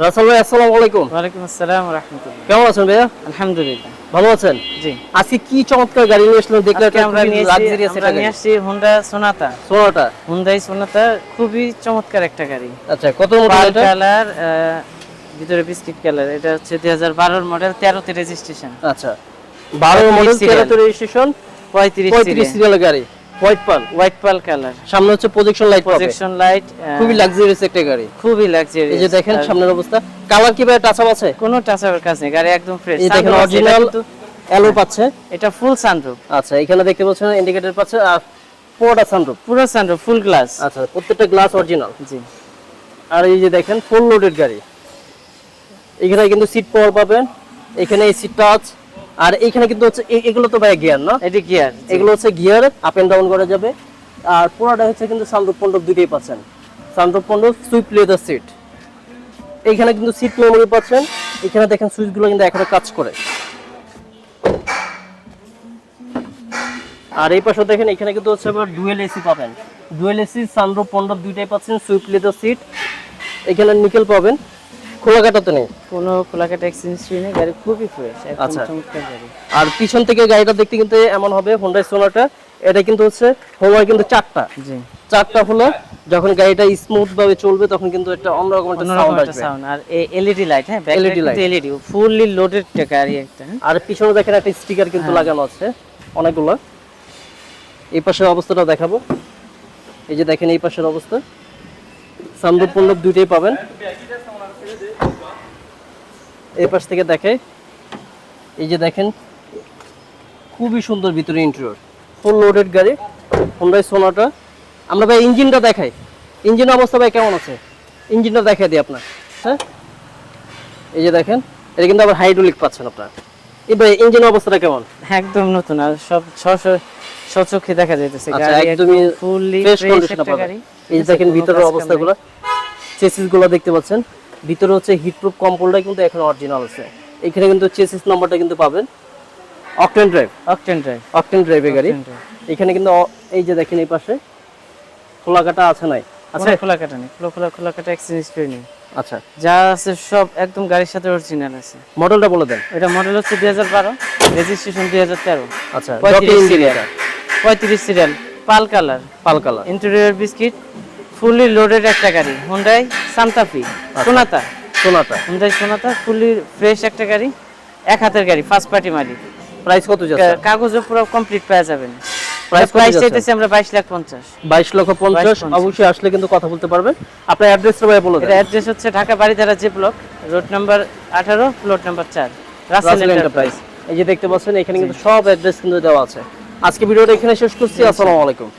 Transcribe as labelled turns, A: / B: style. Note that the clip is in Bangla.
A: রাসেল ভাই আসসালামু আলাইকুম।
B: ওয়ালাইকুম আসসালাম রহমতুল্লাহ।
A: কেমন আছেন ভাইয়া?
B: আলহামদুলিল্লাহ।
A: ভালো আছেন?
B: জি।
A: আজকে কি চমৎকার গাড়ি নিয়ে আসলেন দেখলে
B: আমরা নিয়ে
A: লাক্সারিয়াস
B: আমরা নিয়ে আসছি হোন্ডা সোনাতা
A: সোনাটা
B: হুন্ডাই সোনাতা খুবই চমৎকার একটা গাড়ি।
A: আচ্ছা কত মডেল এটা?
B: কালার ভিতরে বিস্কিট কালার এটা হচ্ছে দুই হাজার বারোর মডেল তেরোতে রেজিস্ট্রেশন
A: আচ্ছা। 12 মডেল
B: serial।
A: 13 রেজিস্ট্রেশন
B: পঁয়ত্রিশ
A: 35 সিরিয়ালের গাড়ি। White pearl
B: white pearl colour
A: সামনে হচ্ছে প্রজেকশন লাইট
B: প্রজেকশন লাইট
A: খুবই লাক্সারিয়াস একটা গাড়ি।
B: খুবই লাগজারি
A: এই যে দেখেন সামনের অবস্থা। কালার কি ভাই টাচ আছে?
B: কোনো টাচাপের কাজ নেই গাড়ি একদম ফ্রেশ
A: এই দেখেন অরিজিনাল অ্যালো পাচ্ছে।
B: এটা ফুল সানরুফ
A: আচ্ছা এখানে দেখতে পাচ্ছেন ইন্ডিকেটর পাচ্ছে আর পুরোটা সানরুফ
B: পুরো সানরুফ ফুল গ্লাস
A: আচ্ছা প্রত্যেকটা গ্লাস অরিজিনাল
B: জি।
A: আর এই যে দেখেন ফুল লোডেড গাড়ি। এখানে কিন্তু সিট পাওয়ার পাবেন। এখানে এই সিট টাচ আর এখানে কিন্তু হচ্ছে এগুলো তো ভাই গিয়ার না?
B: এটি গিয়ার
A: এগুলো হচ্ছে গিয়ার আপ এন্ড ডাউন করা যাবে। আর পুরোটা হচ্ছে কিন্তু সানরুফ পন্ডব দুটোই পাচ্ছেন। সানরুফ পন্ডব সুইপ লেদার সিট এইখানে কিন্তু সিট মেমোরি পাচ্ছেন। এখানে দেখেন সুইচগুলো কিন্তু এখনও কাজ করে। আর এই পাশে দেখেন এখানে কিন্তু হচ্ছে আবার ডুয়েল এসি পাবেন। ডুয়েল এসি সানরুফ পন্ডব দুইটাই পাচ্ছেন সুইপ লেদার সিট এখানে নিকেল পাবেন। খোলা কাটাতে নেই?
B: কোনো খোলাকাটা এক্সচেঞ্জ নেই গাড়ি খুবই ফ্রেশ একদম
A: আচ্ছা।
B: চমৎকার গাড়ি।
A: আর পিছন থেকে গাড়িটা দেখতে কিন্তু এমন হবে হোন্ডাই সোনাটা এটা কিন্তু হচ্ছে হোমার কিন্তু চারটা।
B: জি।
A: চারটা হলো যখন গাড়িটা স্মুথ ভাবে চলবে তখন কিন্তু একটা অন্যরকম একটা সাউন্ড আসবে।
B: সাউন্ড আর এলইডি লাইট হ্যাঁ LED light LED fully loaded গাড়ি একটা হ্যাঁ?
A: আর পিছনে দেখেন একটা স্টিকার কিন্তু
B: হ্যাঁ।
A: লাগানো আছে অনেকগুলো। এই পাশের অবস্থাটা দেখাবো। এই যে দেখেন এই পাশের অবস্থা। সামরূপ পল্লব দুইটাই পাবেন। এই পাশ থেকে দেখে। এই যে দেখেন খুবই সুন্দর ভিতরে ইন্টেরিয়র ফুল লোডেড গাড়ি হোন্ডাই সোনাটা আমরা ভাই ইঞ্জিনটা দেখাই। ইঞ্জিন অবস্থা ভাই কেমন আছে? ইঞ্জিনটা দেখাই দিই আপনার। হ্যাঁ? এই যে দেখেন এটা কিন্তু আবার হাইড্রোলিক পাচ্ছেন আপনার। এই ভাই ইঞ্জিন অবস্থাটা কেমন?
B: একদম নতুন আর সব ছশ সচক্ষে দেখা যাইতেছে।
A: আচ্ছা
B: গাড়ি
A: একদমই
B: ফুললি
A: ফ্রেশ কন্ডিশনে পাবেন এই যে দেখেন ভিতরের অবস্থাগুলো। চেসিসগুলো দেখতে পাচ্ছেন। ভিতরে হচ্ছে হিট প্রুফ কম্পোলটা কিন্তু এখন অরিজিনাল আছে। এখানে কিন্তু চেসিস নাম্বারটা কিন্তু পাবেন। Octane drive
B: octane drive
A: octane ড্রাইভের গাড়ি। এখানে কিন্তু এই যে দেখেন এই পাশে খোলা কাটা আছে নাই?
B: আচ্ছা খোলা কাটা নেই। খোলা খোলা খোলা কাটা এক্সচেঞ্জ করে নেই।
A: আচ্ছা।
B: যা আছে সব একদম গাড়ির সাথে অরিজিনাল আছে।
A: মডেলটা বলে দেন।
B: এটা মডেল হচ্ছে দুই হাজার বারো রেজিস্ট্রেশন দুই হাজার তেরো।
A: আচ্ছা
B: পঁয়ত্রিশ
A: jockey
B: সিরিয়াল
A: interior,
B: পঁয়ত্রিশ serial pearl colour.
A: Pearl colour.
B: Interior biscuit fully loaded একটা গাড়ি। Hyundai Santa Fe. Sonata
A: Sonata
B: Hyundai Sonata fully fresh একটা গাড়ি এক হাতের গাড়ি ফার্স্ট পার্টি মালিক।
A: প্রাইস কত যাচ্ছে?
B: কাগজও পুরো কমপ্লিট পেয়ে যাবেন
A: কত
B: প্রাইস চাইতেছি আমরা বাইশ লাখ পঞ্চাশ।
A: বাইশ লক্ষ পঞ্চাশ। অবশ্যই আসলে কিন্তু কথা বলতে পারবেন। আপনার অ্যাড্রেসটা ভাই বলে
B: এটা
A: দেন।
B: অ্যাড্রেস হচ্ছে Dhaka Baridhara J block road number আঠারো প্লট নাম্বার চার রাসেল
A: রাসেল
B: এন্টারপ্রাইজ
A: এন্টারপ্রাইজ এই যে দেখতে পাচ্ছেন এখানে কিন্তু সব অ্যাড্রেস কিন্তু দেওয়া আছে। আজকে ভিডিওটা এখানে শেষ করছি। আসসালামু আলাইকুম।